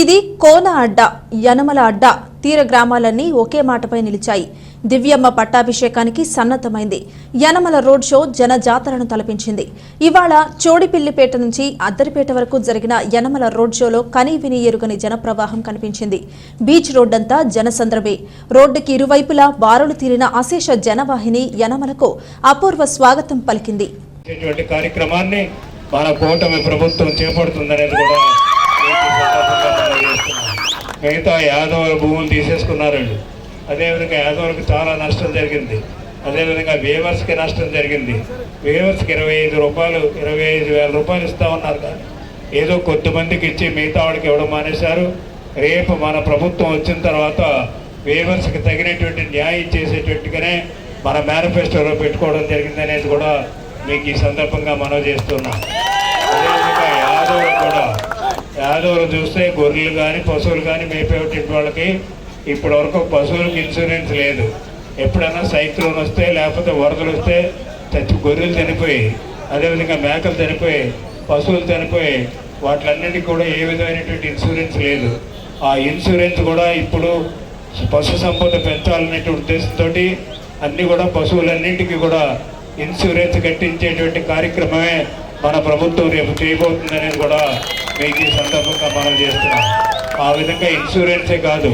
ఇది కోన అడ్డ యనమల అడ్డ తీర గ్రామాలన్నీ ఒకే మాటపై నిలిచాయి. దివ్యమ్మ పట్టాభిషేకానికి సన్నద్ధమైంది. యనమల రోడ్ షో జన జాతరను తలపించింది. ఇవాళ చోడిపిల్లిపేట నుంచి అద్దరిపేట వరకు జరిగిన యనమల రోడ్ షోలో కనీ విని ఎరుగని జనప్రవాహం కనిపించింది. బీచ్ రోడ్డంతా జనసంద్రమే. రోడ్డుకి ఇరువైపులా బారులు తీరిన అశేష జనవాహిని యనమలకు అపూర్వ స్వాగతం పలికింది. కార్యక్రమాన్ని మన కూటమి ప్రభుత్వం చేపడుతుందనేది కూడా మిగతా యాదవుల భూములు తీసేసుకున్నారండి. అదేవిధంగా యాదవులకు చాలా నష్టం జరిగింది. అదేవిధంగా వేవర్స్కి నష్టం జరిగింది. వేవర్స్కి ఇరవై ఐదు రూపాయలు ఇరవై ఐదు వేల రూపాయలు ఇస్తా ఉన్నారు కానీ ఏదో కొద్దిమందికి ఇచ్చి మిగతా వాడికి ఇవ్వడం మానేశారు. రేపు మన ప్రభుత్వం వచ్చిన తర్వాత వేవర్స్కి తగినటువంటి న్యాయం చేసేటట్టుగానే మన మేనిఫెస్టోలో పెట్టుకోవడం జరిగింది అనేది కూడా మీకు ఈ సందర్భంగా మనవి చేస్తున్నాం. అదేవిధంగా యాదవులు కూడా యాదవులు చూస్తే గొర్రెలు కానీ పశువులు కానీ మేపేటువంటి వాళ్ళకి ఇప్పటి వరకు పశువులకు ఇన్సూరెన్స్ లేదు. ఎప్పుడైనా సైక్లోన్ వస్తే లేకపోతే వరదలు వస్తే చచ్చి గొర్రెలు చనిపోయి అదేవిధంగా మేకలు చనిపోయి పశువులు చనిపోయి వాటిలన్నిటికీ కూడా ఏ విధమైనటువంటి ఇన్సూరెన్స్ లేదు. ఆ ఇన్సూరెన్స్ కూడా ఇప్పుడు పశు సంపద పెంచాలనే ఉద్దేశంతో అన్నీ కూడా పశువులన్నింటికి కూడా ఇన్సూరెన్స్ కట్టించేటువంటి కార్యక్రమమే మన ప్రభుత్వం రేపు చేయబోతుంది కూడా మీకు ఈ సందర్భంగా మనం చేస్తున్నాం. ఆ విధంగా ఇన్సూరెన్సే కాదు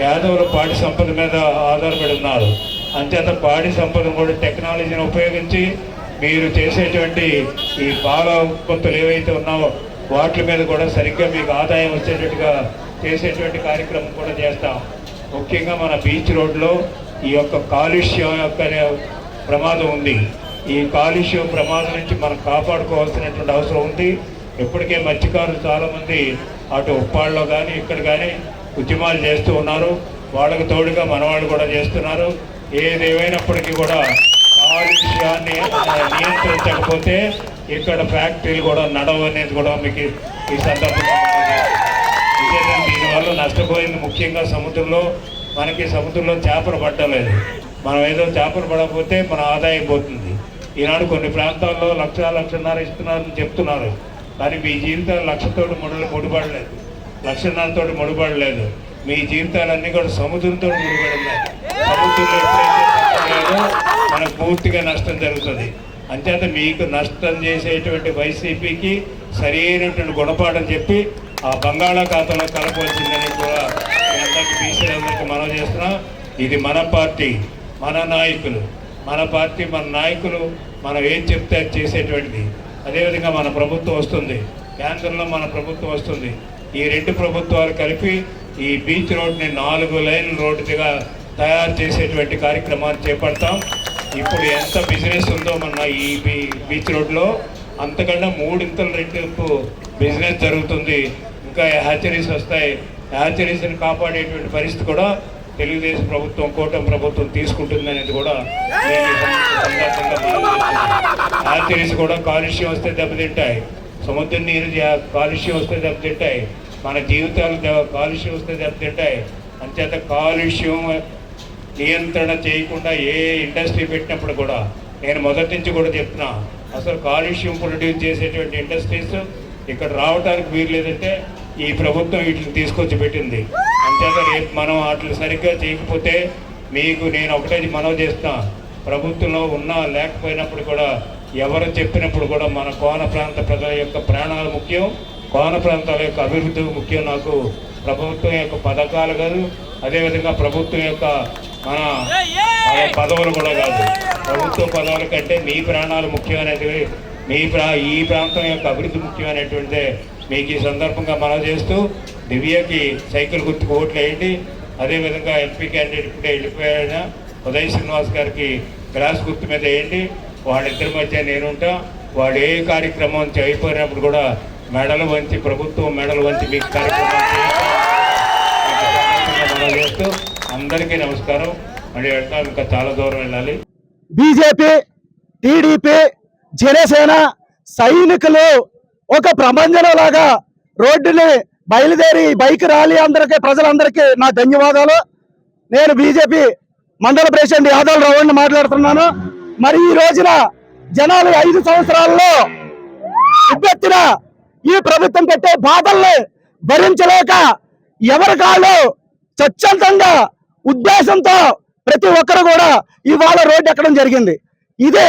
యాదవులు పాడి సంపద మీద ఆధారపడి ఉన్నారు. అంచేత పాడి సంపదను కూడా టెక్నాలజీని ఉపయోగించి మీరు చేసేటువంటి ఈ పాల ఉత్పత్తులు ఏవైతే ఉన్నావో వాటి మీద కూడా సరిగ్గా మీకు ఆదాయం వచ్చేటట్టుగా చేసేటువంటి కార్యక్రమం కూడా చేస్తాం. ముఖ్యంగా మన బీచ్ రోడ్లో ఈ యొక్క కాలుష్యం యొక్క ప్రమాదం ఉంది. ఈ కాలుష్యం ప్రమాదం నుంచి మనం కాపాడుకోవాల్సినటువంటి అవసరం ఉంది. ఇప్పటికే మత్స్యకారులు చాలామంది అటు ఉప్పాళ్ళలో కానీ ఇక్కడ కానీ ఉద్యమాలు చేస్తూ ఉన్నారు. వాళ్ళకు తోడుగా మనవాళ్ళు కూడా చేస్తున్నారు. ఏదేమైనప్పటికీ కూడా కాలుష్యాన్ని నియంత్రించకపోతే ఇక్కడ ఫ్యాక్టరీలు కూడా నడవు అనేది కూడా మీకు ఈ సందర్భంగా దీనివల్ల నష్టపోయింది ముఖ్యంగా సముద్రంలో. మనకి సముద్రంలో చేపలు పట్టలేదు మనం ఏదో చేపలు పడకపోతే మన ఆదాయం పోతుంది. ఈనాడు కొన్ని ప్రాంతాల్లో లక్ష లక్షన్నర ఇస్తున్నారని చెప్తున్నారు. కానీ మీ జీవితాలు లక్షతోటి ముడి ముడిపడలేదు. లక్షన్నరతోటి ముడిపడలేదు. మీ జీవితాలన్నీ కూడా సముద్రంతో ముడిపడి ఉన్నాయి సముద్రంలో ఎప్పుడైతే మనకు పూర్తిగా నష్టం జరుగుతుంది. అంచేత మీకు నష్టం చేసేటువంటి వైసీపీకి సరైనటువంటి గుణపాఠం చెప్పి ఆ బంగాళాఖాతంలో కలపవలసిందని కూడా మీ అందరికీ బీసీలందరికీ మనం చేస్తున్నాం. ఇది మన పార్టీ మన నాయకులు. మన పార్టీ మన నాయకులు మనం ఏం చెప్తే అది చేసేటువంటిది. అదేవిధంగా మన ప్రభుత్వం వస్తుంది. కేంద్రంలో మన ప్రభుత్వం వస్తుంది. ఈ రెండు ప్రభుత్వాలు కలిపి ఈ బీచ్ రోడ్ని నాలుగు లైన్ రోడ్డుగా తయారు చేసేటువంటి కార్యక్రమాన్ని చేపడతాం. ఇప్పుడు ఎంత బిజినెస్ ఉందో మన ఈ బీ- బీచ్ రోడ్లో అంతకన్నా మూడింతల రెట్టింపు బిజినెస్ జరుగుతుంది. ఇంకా హ్యాచరీస్ వస్తాయి. హ్యాచరీస్ని కాపాడేటువంటి పరిస్థితి కూడా తెలుగుదేశం ప్రభుత్వం కూటమి ప్రభుత్వం తీసుకుంటుందనేది కూడా నేను కూడా కాలుష్యం వస్తే దెబ్బతింటాయి. సముద్ర నీరు కాలుష్యం వస్తే దెబ్బతింటాయి. మన జీవితాలు కాలుష్యం వస్తే దెబ్బతింటాయి. అంచేత కాలుష్యం నియంత్రణ చేయకుండా ఏ ఇండస్ట్రీ పెట్టినప్పుడు కూడా నేను మొదటి నుంచి కూడా చెప్తున్నా అసలు కాలుష్యం ప్రొడ్యూస్ చేసేటువంటి ఇండస్ట్రీస్ ఇక్కడ రావడానికి వీలు లేదంటే ఈ ప్రభుత్వం వీటిని తీసుకొచ్చి పెట్టింది. అంతేత రేపు మనం వాటిని సరిగ్గా చేయకపోతే మీకు నేను ఒకటే మనవి చేస్తున్నా ప్రభుత్వంలో ఉన్నా లేకపోయినప్పుడు కూడా ఎవరు చెప్పినప్పుడు కూడా మన కోన ప్రాంత ప్రజల యొక్క ప్రాణాలు ముఖ్యం కోన ప్రాంతాల యొక్క అభివృద్ధి ముఖ్యం నాకు. ప్రభుత్వం యొక్క పథకాలు కాదు అదేవిధంగా ప్రభుత్వం యొక్క మన పదవులు కూడా కాదు. ప్రభుత్వ పదవుల కంటే మీ ప్రాణాలు ముఖ్యమైనవి మీ ప్రా ఈ ప్రాంతం యొక్క అభివృద్ధి ముఖ్యమైనటువంటిదే. మీకు ఈ సందర్భంగా మనం చేస్తూ దివ్యకి సైకిల్ గుర్తుకు ఓట్లు వేయండి. అదేవిధంగా ఎంపీ క్యాండిడేట్ ఇప్పుడే వెళ్ళిపోయిన ఉదయ్ శ్రీనివాస్ గారికి గ్లాస్ గుర్తు మీద వేయండి. వాళ్ళిద్దరి మధ్య నేనుంటా. వాడు ఏ కార్యక్రమం అయిపోయినప్పుడు కూడా మెడలు వంచి ప్రభుత్వం మెడలు వంచి మీకు కార్యక్రమం చేస్తూ అందరికీ నమస్కారం. మళ్ళీ వెళ్తాం ఇంకా చాలా దూరం వెళ్ళాలి. బీజేపీ టీడీపీ జనసేన సైనికులు ఒక లాగా రోడ్డుని బయలుదేరి బైక్ ర్యాలీ అందరికీ ప్రజలందరికీ నా ధన్యవాదాలు. నేను బీజేపీ మండల ప్రెసిడెంట్ యాదవ్ రావుని మాట్లాడుతున్నాను. మరి ఈ రోజున జనాలు ఐదు సంవత్సరాల్లో ఇబ్బెత్తిన ఈ ప్రభుత్వం పెట్టే బాధల్ని భరించలేక ఎవరి కాళ్ళు స్వచ్ఛందంగా ఉద్దేశంతో ప్రతి ఒక్కరు కూడా ఇవాళ రోడ్డు ఎక్కడం జరిగింది. ఇదే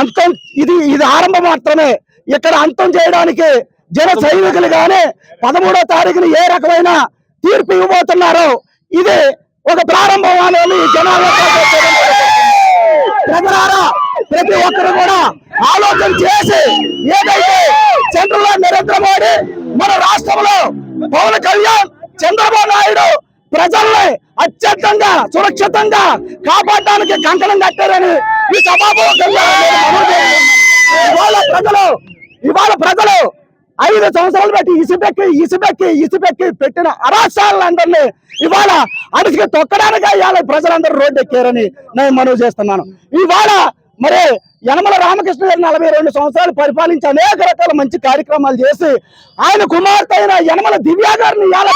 అంతం ఇది ఇది ఆరంభం మాత్రమే ఇక్కడ అంతం చేయడానికి జన సైనికులు గాని పదమూడో తారీఖున ఏ రకమైన తీర్పు ఇవ్వబోతున్నారో ఇది ఒక ప్రారంభం అనేది జనాలు ప్రజలారా ప్రతి ఒక్కరు కూడా ఆలోచన చేసి ఏదైతే సెంట్రల్లో నరేంద్ర మోడీ మన రాష్ట్రంలో పవన్ కళ్యాణ్ చంద్రబాబు నాయుడు ప్రజల్ని అత్యంతంగా సురక్షితంగా కాపాడడానికి కంకణం కట్టారని ఈ సభాపూర్వకంగా నేను ఇవాళ ప్రజలు ఇవాళ ప్రజలు ఐదు సంవత్సరాలు పెట్టి ఇసుపెక్కి ఇసుపెక్కి ఇసుపెక్కి పెట్టిన అరాష్ట్రాలందరినీ ఇవాళ అడిసికి తొక్కడానికి ఇవాళ ప్రజలందరూ రోడ్డు ఎక్కారని నేను మనవి చేస్తున్నాను. ఇవాళ మరి యనమల రామకృష్ణ గారు నలభై రెండు సంవత్సరాలు పరిపాలించి అనేక రకాల మంచి కార్యక్రమాలు చేసి ఆయన కుమార్తె అయిన యనమల దివ్య గారిని ఇవాళ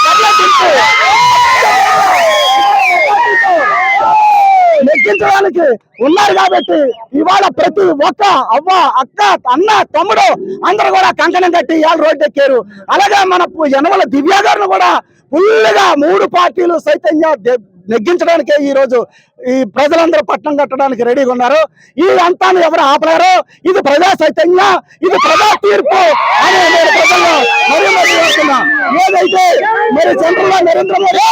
పర్యటించి ఉన్నారు కాబట్టి ఇవాళ ప్రతి ఒక్క అవ్వ అక్క అన్న తమ్ముడు అందరూ కూడా కంకణం కట్టి ఇవాళ రోడ్డు ఎక్కారు. అలాగే మన యనమల దివ్య గారిని కూడా ఫుల్గా మూడు పార్టీలు సైతంగా నెగ్గించడానికే ఈ రోజు ఈ ప్రజలందరూ పట్టణం కట్టడానికి రెడీగా ఉన్నారు. ఈ అంతాన్ని ఎవరు ఆపలేరు? ఇది ప్రజా సైతంగా ఇది ప్రజా తీర్పు అని నేను ప్రజల్లో మరీ మరీ ఏదైతే మరి సెంట్రల్లో నరేంద్ర మోడీ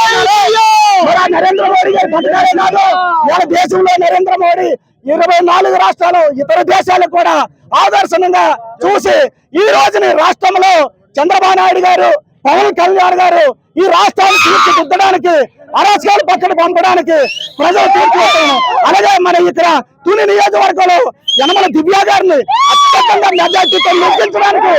మరి నరేంద్ర మోడీ గారి పథకాలే కాదు. ఇవాళ దేశంలో నరేంద్ర మోడీ ఇరవై నాలుగు రాష్ట్రాలు ఇతర దేశాలకు కూడా ఆదర్శనంగా చూసి ఈ రోజుని రాష్ట్రంలో చంద్రబాబు నాయుడు గారు పవన్ కళ్యాణ్ గారు ఈ రాష్ట్రాన్ని తీర్చిదిద్దడానికి అరాచకాలు పక్కన పంపడానికి ప్రజలు తీర్చిదిద్దాను అలాగే మన ఇక్కడ తుని నియోజకవర్గంలో యనమల దివ్య గారిని అత్యంతంగా మెజార్టీతో నిర్మించడానికి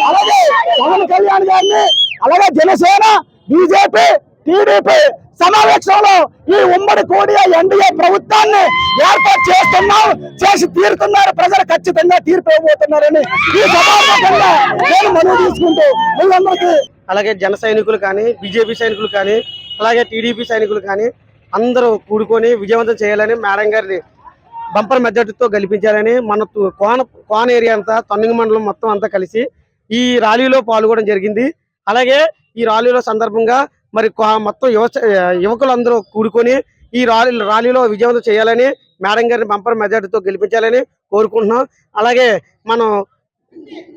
అలాగే పవన్ కళ్యాణ్ గారిని అలాగే జనసేన బీజేపీ టీడీపీ సమావేశంలో ఈ ఉమ్మడి కోడియా ఎన్డీఏ ప్రభుత్వాన్ని ఏర్పాటు చేస్తున్నాం చేసి తీరుతున్నారు. ప్రజలు ఖచ్చితంగా తీర్పు ఇవ్వబోతున్నారని ఈ సభాముఖంగా నేను మనవి తీసుకుంటూ మీరందరికీ అలాగే జన సైనికులు కానీ బీజేపీ సైనికులు కానీ అలాగే టీడీపీ సైనికులు కానీ అందరూ కూడుకొని విజయవంతం చేయాలని మేడం గారిని బంపర్ మెజార్టీతో గెలిపించాలని మన కోన కోన ఏరియా అంతా తొన్నింగ మండలం మొత్తం అంతా కలిసి ఈ ర్యాలీలో పాల్గొనడం జరిగింది. అలాగే ఈ ర్యాలీలో సందర్భంగా మరి మొత్తం యువ యువకులందరూ కూడుకొని ఈ ర్యాలీ ర్యాలీలో విజయవంతం చేయాలని మేడం గారిని బంపర్ మెజార్టీతో గెలిపించాలని కోరుకుంటున్నాం. అలాగే మనం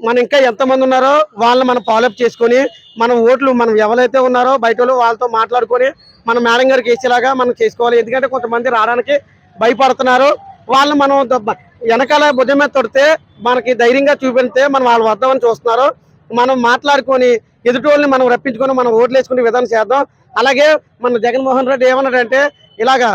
మనం ఇంకా ఎంతమంది ఉన్నారో వాళ్ళని మనం ఫాలోఅప్ చేసుకొని మనం ఓట్లు మనం ఎవరైతే ఉన్నారో బయట వాళ్ళు వాళ్ళతో మాట్లాడుకొని మనం మేడం గారికి వేసేలాగా మనం చేసుకోవాలి. ఎందుకంటే కొంతమంది రావడానికి భయపడుతున్నారు. వాళ్ళు మనం వెనకాల భుజం మీద తొడితే మనకి ధైర్యంగా చూపిస్తే మనం వాళ్ళు వద్దామని చూస్తున్నారు. మనం మాట్లాడుకొని ఎదుటి మనం రప్పించుకొని మనం ఓట్లు వేసుకునే విధానం చేద్దాం. అలాగే మన జగన్మోహన్ రెడ్డి ఏమన్నాడంటే ఇలాగా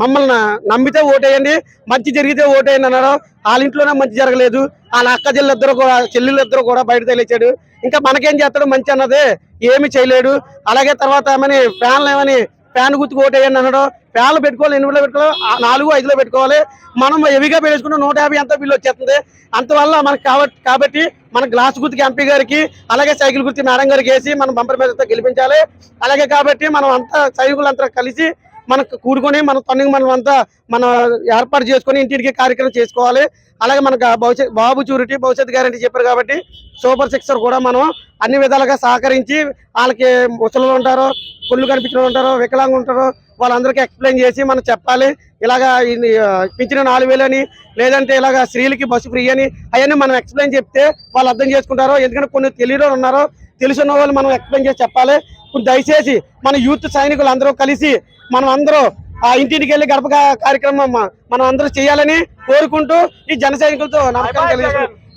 మమ్మల్ని నమ్మితే ఓటేయండి మంచి జరిగితే ఓటేయండి అన్నారు వాళ్ళ ఇంట్లోనే మంచి జరగలేదు. వాళ్ళ అక్క చెల్లిద్దరు కూడా చెల్లెళ్ళిద్దరు కూడా బయట తెలిచాడు ఇంకా మనకేం చేస్తాడు? మంచి అన్నది. ఏమి చేయలేడు. అలాగే తర్వాత ఏమని ఫ్యాన్లు ఏమని ఫ్యాన్ గుర్తుకు ఓటేయండి అన్నాడు. ఫ్యాన్లు పెట్టుకోవాలి ఎనిమిదిలో పెట్టుకోవాలి? నాలుగు ఐదులో పెట్టుకోవాలి. మనం హెవీగా పెట్టేసుకుంటే నూట యాభై ఎంత బిల్లు వచ్చేస్తుంది. అంతవల్ల మనకు కాబట్టి మన గ్లాస్ గుర్తుకి ఎంపీ గారికి అలాగే సైకిల్ గుర్తు మేడం గారికి వేసి మనం బంపర్ మీదతో గెలిపించాలి. అలాగే కాబట్టి మనం అంతా సైనికులంతా కలిసి మనకు కూడుకొని మన తొన్నింగ్ మనం అంతా మనం ఏర్పాటు చేసుకొని ఇంటింటికి కార్యక్రమం చేసుకోవాలి. అలాగే మనకు భవిష్యత్ బాబు చూరిటీ భవిష్యత్ గ్యారంటీ చెప్పారు కాబట్టి సూపర్ సిక్సర్ కూడా మనం అన్ని విధాలుగా సహకరించి వాళ్ళకి ముసలు ఉంటారు కొళ్ళు కనిపించిన ఉంటారు వికలాంగులు ఉంటారు వాళ్ళందరికీ ఎక్స్ప్లెయిన్ చేసి మనం చెప్పాలి. ఇలాగా ఇది, ఆ, పెంచిన నాలుగు వేలని లేదంటే ఇలాగా స్త్రీలకి బస్సు ఫ్రీ అని అవన్నీ మనం ఎక్స్ప్లెయిన్ చెప్తే వాళ్ళు అర్థం చేసుకుంటారు ఎందుకంటే కొన్ని తెలియని ఉన్నారు తెలుసున్న వాళ్ళు మనం ఎక్స్ప్లెయిన్ చేసి చెప్పాలి. దయచేసి మన యూత్ సైనికులు అందరూ కలిసి మనం అందరూ ఆ ఇంటింటికి వెళ్ళి గడప కార్యక్రమం మనం అందరూ చేయాలని కోరుకుంటూ ఈ జన సైనికులతో నమస్కారం తెలియజేస్తున్నాను